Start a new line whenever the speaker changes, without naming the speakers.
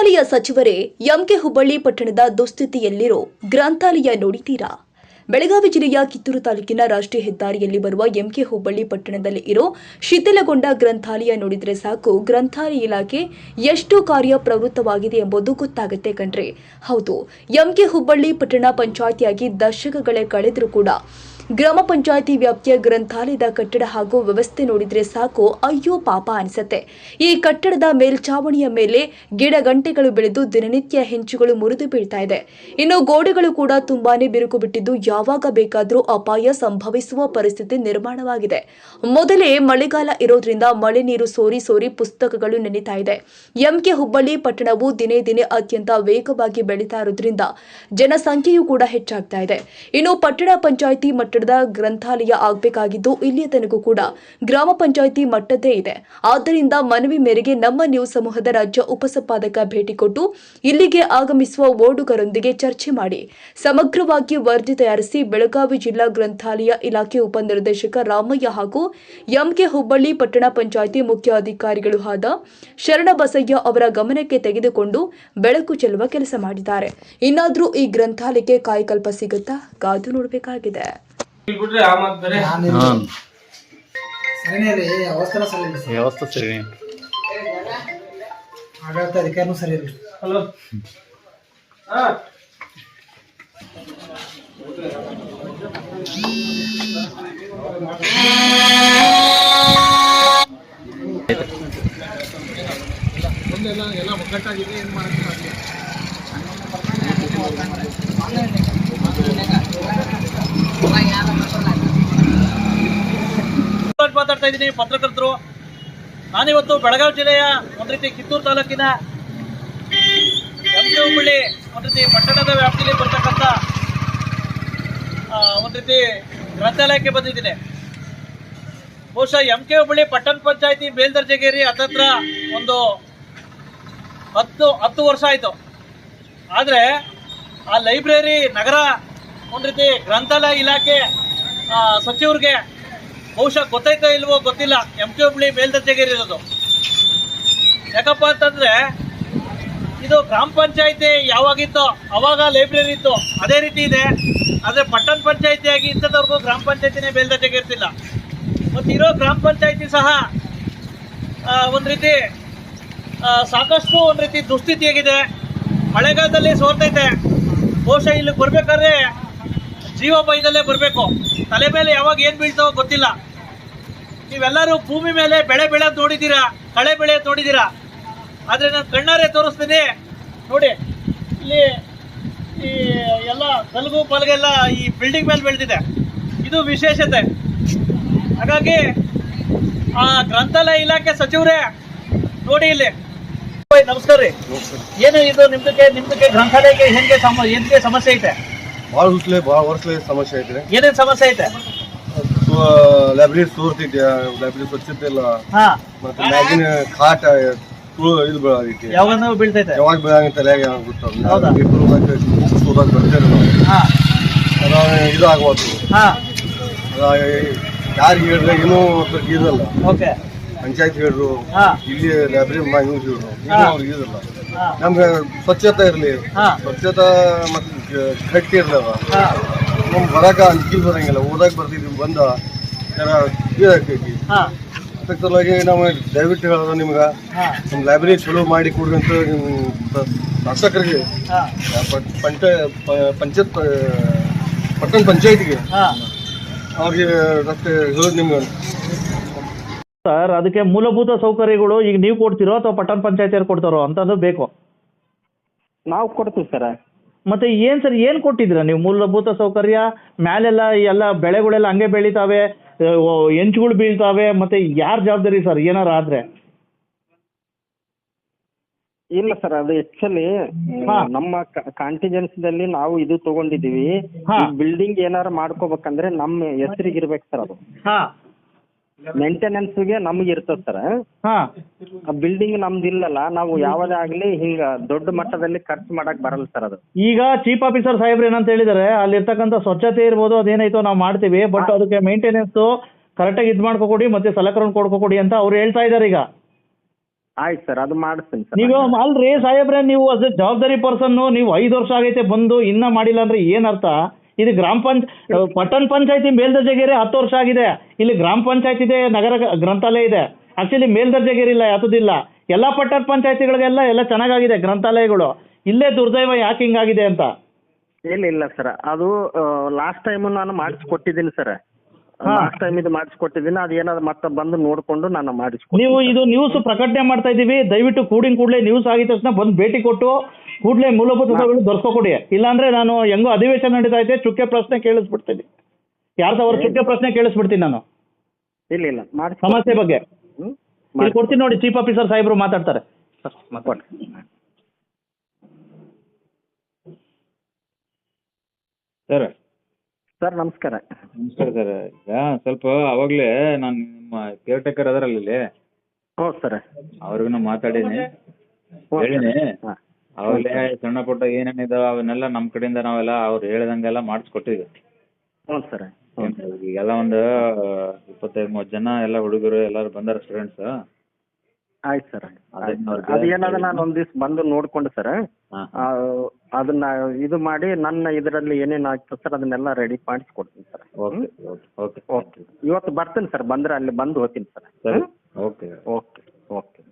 ಗ್ರಂಥಾಲಯ ಸಚಿವರೇ ಎಂಕೆ ಹುಬ್ಬಳ್ಳಿ ಪಟ್ಟಣದ ದುಸ್ಥಿತಿಯಲ್ಲಿರೋ ಗ್ರಂಥಾಲಯ ನೋಡಿದ್ದೀರಾ? ಬೆಳಗಾವಿ ಜಿಲ್ಲೆಯ ಕಿತ್ತೂರು ತಾಲೂಕಿನ ರಾಷ್ಟ್ರೀಯ ಹೆದ್ದಾರಿಯಲ್ಲಿ ಬರುವ ಎಂಕೆ ಹುಬ್ಬಳ್ಳಿ ಪಟ್ಟಣದಲ್ಲಿ ಇರೋ ಶಿಥಿಲಗೊಂಡ ಗ್ರಂಥಾಲಯ ನೋಡಿದರೆ ಸಾಕು. ಗ್ರಂಥಾಲಯ ಇಲಾಖೆ ಎಷ್ಟು ಕಾರ್ಯ ಪ್ರವೃತ್ತವಾಗಿದೆ ಎಂಬುದು ಗೊತ್ತಾಗುತ್ತೆ ಕಣ್ರಿ. ಹೌದು, ಎಂಕೆ ಹುಬ್ಬಳ್ಳಿ ಪಟ್ಟಣ ಪಂಚಾಯಿತಿಯಾಗಿ ದಶಕಗಳೇ ಕಳೆದರೂ ಕೂಡ ಗ್ರಾಮ ಪಂಚಾಯಿತಿ ವ್ಯಾಪ್ತಿಯ ಗ್ರಂಥಾಲಯದ ಕಟ್ಟಡ ಹಾಗೂ ವ್ಯವಸ್ಥೆ ನೋಡಿದ್ರೆ ಸಾಕು. ಅಯ್ಯೋ ಪಾಪ ಅನಿಸುತ್ತೆ. ಈ ಕಟ್ಟಡದ ಮೇಲ್ಛಾವಣಿಯ ಮೇಲೆ ಗಿಡ ಗಂಟೆಗಳು ಬೆಳೆದು ದಿನನಿತ್ಯ ಹೆಂಚುಗಳು ಮುರಿದು ಬೀಳ್ತಾ ಇದೆ. ಇನ್ನು ಗೋಡೆಗಳು ಕೂಡ ತುಂಬಾನೇ ಬಿರುಕು ಬಿಟ್ಟಿದ್ದು ಯಾವಾಗ ಬೇಕಾದರೂ ಅಪಾಯ ಸಂಭವಿಸುವ ಪರಿಸ್ಥಿತಿ ನಿರ್ಮಾಣವಾಗಿದೆ. ಮೊದಲೇ ಮಳೆಗಾಲ ಇರೋದ್ರಿಂದ ಮಳೆ ನೀರು ಸೋರಿ ಸೋರಿ ಪುಸ್ತಕಗಳು ನೆನೀತಾ ಇದೆ. ಎಂಕೆ ಹುಬ್ಬಳ್ಳಿ ಪಟ್ಟಣವು ದಿನೇ ದಿನೇ ಅತ್ಯಂತ ವೇಗವಾಗಿ ಬೆಳೀತಾ ಇರೋದ್ರಿಂದ ಜನಸಂಖ್ಯೆಯೂ ಕೂಡ ಹೆಚ್ಚಾಗ್ತಾ ಇದೆ. ಇನ್ನು ಪಟ್ಟಣ ಪಂಚಾಯಿತಿ ಮಟ್ಟದ ಗ್ರಂಥಾಲಯ ಆಗಬೇಕಾಗಿದ್ದು ಇಲ್ಲಿಯ ತನಕ ಕೂಡ ಗ್ರಾಮ ಪಂಚಾಯಿತಿ ಮಟ್ಟದ್ದೇ ಇದೆ. ಆದ್ದರಿಂದ ಮನವಿ ಮೇರೆಗೆ ನಮ್ಮ ನ್ಯೂಸ್ ಸಮೂಹದ ರಾಜ್ಯ ಉಪಸಂಪಾದಕ ಭೇಟಿ ಕೊಟ್ಟು ಇಲ್ಲಿಗೆ ಆಗಮಿಸುವ ಓಡುಗರೊಂದಿಗೆ ಚರ್ಚೆ ಮಾಡಿ. ಸಮಗ್ರವಾಗಿ ವರದಿ ತಯಾರಿಸಿ ಬೆಳಗಾವಿ ಜಿಲ್ಲಾ ಗ್ರಂಥಾಲಯ ಇಲಾಖೆ ಉಪನಿರ್ದೇಶಕ ರಾಮಯ್ಯ ಹಾಗೂ ಎಂಕೆ ಹುಬ್ಬಳ್ಳಿ ಪಟ್ಟಣ ಪಂಚಾಯಿತಿ ಮುಖ್ಯ ಅಧಿಕಾರಿಗಳು ಆದ ಶರಣಬಸಯ್ಯ ಅವರ ಗಮನಕ್ಕೆ ತೆಗೆದುಕೊಂಡು ಬೆಳಕು ಚೆಲ್ಲುವ ಕೆಲಸ ಮಾಡಿದ್ದಾರೆ. ಇನ್ನಾದರೂ ಈ ಗ್ರಂಥಾಲಯಕ್ಕೆ ಕಾಯಕಲ್ಪ ಸಿಗುತ್ತಾ? ಕಾದು ನೋಡಬೇಕಾಗಿದೆ.
ಬಿಟ್ರೆ ಆ ಮಾತು ಬೇರೆ
ಹಾಂ.
ಸರಿನೇ ರೀ ಅವಸ್ಥರ ಸರಿ ಇಲ್ಲ ಸರ್
ವ್ಯವಸ್ಥೆ ಸರಿ
ಆಡಳಿತ ಅಧಿಕಾರಿನೂ ಸರಿ ಇಲ್ಲ
ಹಲೋ. ಹಾ.
ಎಲ್ಲ ಒಗ್ಗಟ್ಟಾಗಿದೆ ಏನು ಮಾಡೋದು
ಇವತ್ತು ಮಾತಾಡ್ತಾ ಇದ್ದೀನಿ, ಪತ್ರಕರ್ತರು. ನಾನಿವತ್ತು ಬೆಳಗಾವಿ ಜಿಲ್ಲೆಯ ಒಂದು ರೀತಿ ಕಿತ್ತೂರು ತಾಲೂಕಿನ ಹುಬ್ಬಳ್ಳಿ ಒಂದು ರೀತಿ ಪಟ್ಟಣದ ವ್ಯಾಪ್ತಿಯಲ್ಲಿ ಬರ್ತಕ್ಕಂಥ ಒಂದು ರೀತಿ ಗ್ರಂಥಾಲಯಕ್ಕೆ ಬಂದಿದ್ದೀನಿ. ಬಹುಶಃ ಎಂ ಕೆ ಹುಬ್ಬಳ್ಳಿ ಪಟ್ಟಣ ಪಂಚಾಯತಿ ಮೇಲ್ದರ್ಜೆಗೇರಿ ಹತ್ತತ್ರ ಒಂದು ಹತ್ತು ಹತ್ತು ವರ್ಷ ಆಯಿತು. ಆದರೆ ಆ ಲೈಬ್ರರಿ ನಗರ ಒಂದು ರೀತಿ ಗ್ರಂಥಾಲಯ ಇಲಾಖೆ ಸಚಿವರಿಗೆ ಬಹುಶಃ ಗೊತ್ತೈತೋ ಇಲ್ವೋ ಗೊತ್ತಿಲ್ಲ. ಎಂ ಕೆ ಹುಬ್ಳಿ ಮೇಲ್ದರ್ಜೆಗೇರಿರೋದು ಯಾಕಪ್ಪ ಅಂತಂದ್ರೆ, ಇದು ಗ್ರಾಮ ಪಂಚಾಯಿತಿ ಯಾವಾಗಿತ್ತೋ ಅವಾಗ ಲೈಬ್ರರಿ ಇತ್ತು. ಅದೇ ರೀತಿ ಇದೆ. ಆದರೆ ಪಟ್ಟಣ ಪಂಚಾಯತಿಯಾಗಿ ಇಂಥದವ್ರಿಗೂ ಗ್ರಾಮ ಪಂಚಾಯತಿನೇ ಮೇಲ್ದರ್ಜೆಗೇರ್ತಿಲ್ಲ ಮತ್ತು ಇರೋ ಗ್ರಾಮ ಪಂಚಾಯಿತಿ ಸಹ ಒಂದು ರೀತಿ ಸಾಕಷ್ಟು ಒಂದು ರೀತಿ ದುಸ್ಥಿತಿಯಾಗಿದೆ. ಮಳೆಗಾಲದಲ್ಲಿ ಸೋರ್ತೈತೆ. ಬಹುಶಃ ಇಲ್ಲಿ ಬರ್ಬೇಕಾದ್ರೆ ಜೀವ ಭಯದಲ್ಲೇ ಬರಬೇಕು. ತಲೆ ಮೇಲೆ ಯಾವಾಗ ಏನು ಬೀಳ್ತಾವೋ ಗೊತ್ತಿಲ್ಲ. ನೀವೆಲ್ಲರೂ ಭೂಮಿ ಮೇಲೆ ಬೆಳೆ ಬೆಳೆ ನೋಡಿದ್ದೀರಾ? ಕಳೆ ಬೆಳೆ ನೋಡಿದ್ದೀರಾ? ಆದರೆ ನಾನು ಕಣ್ಣಾರೆ ತೋರಿಸ್ತೀನಿ. ನೋಡಿ ಇಲ್ಲಿ ಈ ಎಲ್ಲ ಕಲ್ಗು ಪಲ್ಗೆಲ್ಲ ಈ ಬಿಲ್ಡಿಂಗ್ ಮೇಲೆ ಬೆಳೆದಿದೆ. ಇದು ವಿಶೇಷತೆ. ಹಾಗಾಗಿ ಆ ಗ್ರಂಥಾಲಯ ಇಲಾಖೆ ಸಚಿವರೇ ನೋಡಿ ಇಲ್ಲಿ. ನಮಸ್ಕಾರ ರೀ. ಏನು ಇದು ನಿಮ್ದಕ್ಕೆ ನಿಮ್ದಕ್ಕೆ ಗ್ರಂಥಾಲಯಕ್ಕೆ ಹೆಂಗೆ ಸಮ ಹೆಂಗೆ ಸಮಸ್ಯೆ ಐತೆ?
ಭಾಳ ಹುಸ್ಲೆ ಭಾಳ ವರ್ಷಲೆ ಸಮಸ್ಯೆ ಐತೆ.
ಏನೇನು ಸಮಸ್ಯೆ ಐತೆ?
ಲೈಬ್ರರಿ ಸೋರ್ತಿದ್ಯಾ ಲೈಬ್ರರಿ ಸ್ವಚ್ಛತೆ ಇಲ್ಲ.
ಹಾ.
ಮತ್ತೆ ಮ್ಯಾಗಿನ ಕಾಟ ಇದು ಬೀಳಾಗೈತಿ.
ಯಾವಾಗ ಬೀಳ್ತೈತೆ?
ಯಾವಾಗ ಬೀಳಂಗ ತಲೆಯಾಗ ಗೊತ್ತಾಗ
ಹೌದಾ?
ಬರ್ತೇನೆ
ಹಾ.
ಇದು
ಹಾ.
ಯಾರಿಗೆ ಹೇಳಿದ್ರೆ ಏನೂ ಇದಲ್ಲ
ಓಕೆ.
ಪಂಚಾಯತ್ ಹೇಳಿದ್ರು.
ಹಾ.
ಇಲ್ಲಿ ಲೈಬ್ರರಿ ನ್ಯೂಸ್ ಹೇಳ್ರು
ಹಾ.
ಏನೂ ಅವ್ರಿಗೆ ಇದಲ್ಲ ನಮ್ಗೆ ಸ್ವಚ್ಛತೆ ಇರಲಿ. ಸ್ವಚ್ಛತೆ ಮತ್ತೆ ಗಟ್ಟಿ ಇರ್ಲವ.
ಹಾ.
ನಮ್ ಬರಕ ಅಂಜಿಕೆ ಬರಂಗಿಲ್ಲ. ಓದಕ್ಕೆ ಬರ್ತಿದ್ವಿ ಬಂದ ಇದಾಕೈತಿ ಅದಕ್ಕೆ ಸಲುವಾಗಿ ನಾವು ದಯವಿಟ್ಟು ಹೇಳೋದು ನಿಮ್ಗೆ. ನಮ್ಮ ಲೈಬ್ರರಿ ಚಲೋ ಮಾಡಿ ಕೊಡ್ರಿ ಅಂತ ಶಾಸಕರಿಗೆ. ಪಂಚ ಪಂಚಾಯತ್ ಪಟ್ಟಣ ಪಂಚಾಯತಿಗೆ. ಅವ್ರಿಗೆ ರಸ್ತೆ ಹೇಳೋದು ನಿಮ್ಗೆ.
ಸರ್ ಅದಕ್ಕೆ ಮೂಲಭೂತ ಸೌಕರ್ಯಗಳು ಈಗ ನೀವು ಕೊಡ್ತಿರೋ ಅಥವಾ ಪಟ್ಟಣ ಪಂಚಾಯತಿಯವ್ರು ಕೊಡ್ತಾರೋ ಅಂತಂದು ಬೇಕು.
ನಾವು ಕೊಡ್ತೀವಿ ಸರ್.
ಮತ್ತೆ ಏನ್ ಸರ್ ಏನ್ ಕೊಟ್ಟಿದ್ದೀರಾ ನೀವು ಮೂಲಭೂತ ಸೌಕರ್ಯ? ಮ್ಯಾಲೆಲ್ಲ ಎಲ್ಲ ಬೆಳೆಗಳೆಲ್ಲ ಹಂಗೆ ಬೆಳಿತಾವೆ ಹೆಂಚುಗಳು ಬೀಳ್ತಾವೆ ಮತ್ತೆ ಯಾರ ಜವಾಬ್ದಾರಿ ಸರ್? ಏನಾರ ಆದ್ರೆ.
ಇಲ್ಲ ಸರ್ ಅದು ಆಕ್ಚುಲಿ. ನಮ್ಮ ಕಾಂಟಿಜೆನ್ಸಿದಲ್ಲಿ ನಾವು ಇದು ತಗೊಂಡಿದೀವಿ. ಬಿಲ್ಡಿಂಗ್ ಏನಾರ ಮಾಡ್ಕೋಬೇಕಂದ್ರೆ ನಮ್ಮ ಹೆಸರಿಗೆ ಇರ್ಬೇಕು ಸರ್ ಅದು.
ಹಾ.
ಮೇಂಟೆನೆನ್ಸ್ಗೆ ನಮ್ಗೆ ಇರ್ತದೆ ಸರ್.
ಹಾ.
ಆ ಬಿಲ್ಡಿಂಗ್ ನಮ್ದು ಇಲ್ಲಲ್ಲ ನಾವು ಯಾವುದೇ ಆಗ್ಲಿ ಹಿಂಗ ದೊಡ್ಡ ಮಟ್ಟದಲ್ಲಿ ಖರ್ಚು ಮಾಡಕ್ ಬರಲ್ಲ ಸರ್ ಅದು.
ಈಗ ಚೀಫ್ ಆಫೀಸರ್ ಸಾಹೇಬ್ರು ಏನಂತ ಹೇಳಿದಾರೆ ಅಲ್ಲಿರ್ತಕ್ಕಂಥ ಸ್ವಚ್ಛತೆ ಇರ್ಬೋದು ಅದೇನಾಯ್ತೋ ನಾವು ಮಾಡ್ತೀವಿ ಬಟ್ ಅದಕ್ಕೆ ಮೇಂಟೆನೆನ್ಸ್ ಕರೆಕ್ಟಾಗಿ ಇದು ಮಾಡ್ಕೊಕೊಡಿ ಮತ್ತೆ ಸಲಕರಣೆ ಕೊಡ್ಕೊಕೊಡಿ ಅಂತ ಅವ್ರು ಹೇಳ್ತಾ ಇದ್ದಾರೆ ಈಗ.
ಆಯ್ತು ಸರ್ ಅದು ಮಾಡಿಸ್ತೀನಿ ಸರ್.
ನೀವು ಅಲ್ರಿ ಸಾಹೇಬ್ರೆ ನೀವು ಅದ್ರ ಜವಾಬ್ದಾರಿ ಪರ್ಸನ್ ನೀವು ಐದು ವರ್ಷ ಆಗೈತೆ ಬಂದು ಇನ್ನ ಮಾಡಿಲ್ಲ ಅಂದ್ರೆ ಏನರ್ಥ ಅರ್ಥ? ಇದು ಗ್ರಾಮ ಪಂಚ ಪಟ್ಟಣ ಪಂಚಾಯತಿ ಮೇಲ್ದರ್ಜೆಗೇರಿ ಹತ್ತು ವರ್ಷ ಆಗಿದೆ. ಇಲ್ಲಿ ಗ್ರಾಮ ಪಂಚಾಯತ್ ಇದೆ, ನಗರ ಗ್ರಂಥಾಲಯ ಇದೆ. ಆಕ್ಚುಲಿ ಮೇಲ್ದರ್ಜೆಗೇರಿ ಇಲ್ಲ, ಯಾತದಿಲ್ಲ. ಎಲ್ಲ ಪಟ್ಟಣ ಪಂಚಾಯತಿಗಳಿಗೆಲ್ಲ ಎಲ್ಲ ಚೆನ್ನಾಗಾಗಿದೆ, ಗ್ರಂಥಾಲಯಗಳು. ಇಲ್ಲೇ ದುರ್ದೈವ ಯಾಕೆ ಹಿಂಗಾಗಿದೆ ಅಂತ?
ಇಲ್ಲ ಇಲ್ಲ, ಸರ್. ಅದು ಲಾಸ್ಟ್ ಟೈಮ್ ನಾನು ಮಾಡಿಸ್ಕೊಟ್ಟಿದ್ದೀನಿ, ಸರ್. ಲಾಸ್ಟ್ ಟೈಮ್ ಇದು ಮಾಡಿಸ್ಕೊಟ್ಟಿದ್ದೀನಿ. ಅದು ಏನಾದ್ರು ಮತ್ತೆ ಬಂದು ನೋಡ್ಕೊಂಡು ನಾನು ಮಾಡಿಸ್ಕೊಡ್ತೀನಿ
ನೀವು ಇದು ನ್ಯೂಸ್ ಪ್ರಕಟಣೆ ಮಾಡ್ತಾ ಇದ್ದೀವಿ. ದಯವಿಟ್ಟು ಕೂಡಿನ ಕೂಡಲೇ ನ್ಯೂಸ್ ಆಗಿದ ತಕ್ಷಣ ಬಂದು ಭೇಟಿ ಕೊಟ್ಟು ಕೂಡಲೇ ಮೂಲಭೂತ ಹಕ್ಕುಗಳು ಕೊಡಿ ಇಲ್ಲಾಂದ್ರೆ ನಾನು ಹೆಂಗೋ ಅಧಿವೇಶನ ನಡೀತಾ ಇದೆ. ಚುಕ್ಕೆ ಪ್ರಶ್ನೆ ಕೇಳಿಸ್ಬಿಡ್ತೀನಿ. ಯಾರು ಸಾವಿರ ಚುಕ್ಕೆ ಪ್ರಶ್ನೆ ಕೇಳಿಸ್ಬಿಡ್ತೀನಿ ನಾನು.
ಇಲ್ಲ ಇಲ್ಲ. ಮಾಡಿ
ಸಮಸ್ಯೆ ಬಗ್ಗೆ. ಇಲ್ಲಿ ಕೊಡ್ತೀನಿ ನೋಡಿ ಚೀಫ್ ಆಫೀಸರ್ ಸಾಹೇಬ್ರು ಮಾತಾಡ್ತಾರೆ.
ಸರ್
ಸರ್ ನಮಸ್ಕಾರ.
ನಮಸ್ಕಾರ ಸರ್. ಈಗ ಸ್ವಲ್ಪ ಅವಾಗಲೇ ನಾನು ನಿಮ್ಮ ಕೇರ್ ಟೇಕರ್ ಅದರಲ್ಲಿ ಇಲ್ಲಿ.
ಹ್ಞೂ ಸರ್.
ಅವ್ರಿಗೂ ಮಾತಾಡೀನಿ ಹೇಳಿನಿ.
ಹಾಂ.
ಅವಾಗಲೇ ಸಣ್ಣ ಪುಟ್ಟ ಏನೇನಿದಾವೆ ಅವನ್ನೆಲ್ಲ ನಮ್ಮ ಕಡೆಯಿಂದ ನಾವೆಲ್ಲ ಅವ್ರು ಹೇಳ್ದಂಗೆಲ್ಲ ಮಾಡಿಸ್ಕೊಟ್ಟಿದ್ವಿ.
ಹ್ಞೂ ಸರ್.
ಈಗೆಲ್ಲ ಒಂದು ಇಪ್ಪತ್ತೈದು ಮೂವತ್ತು ಜನ ಎಲ್ಲ ಹುಡುಗರು ಎಲ್ಲರೂ ಬಂದಾರ ಸ್ಟೂಡೆಂಟ್ಸ್
ಆಯ್ತು ಸರ್.
ಅದೇ
ಆಯ್ತು
ಅವ್ರಿಗೆ
ಅದು ಏನಾದ್ರೆ ನಾನು ಒಂದಿವ್ಸ ದಿವ್ಸ ಬಂದು ನೋಡ್ಕೊಂಡು ಸರ್ ಅದನ್ನ ಇದು ಮಾಡಿ ನನ್ನ ಇದರಲ್ಲಿ ಏನೇನು ಆಗ್ತದೆ ಸರ್ ಅದನ್ನೆಲ್ಲ ready ಮಾಡಿಸ್ಕೊಡ್ತೀನಿ sir.
Okay okay okay
okay. ಇವತ್ತು ಬರ್ತೀನಿ ಸರ್ ಬಂದ್ರೆ ಅಲ್ಲಿ ಬಂದು ಹೋಗ್ತೀನಿ ಸರ್.
ಓಕೆ. Okay
okay.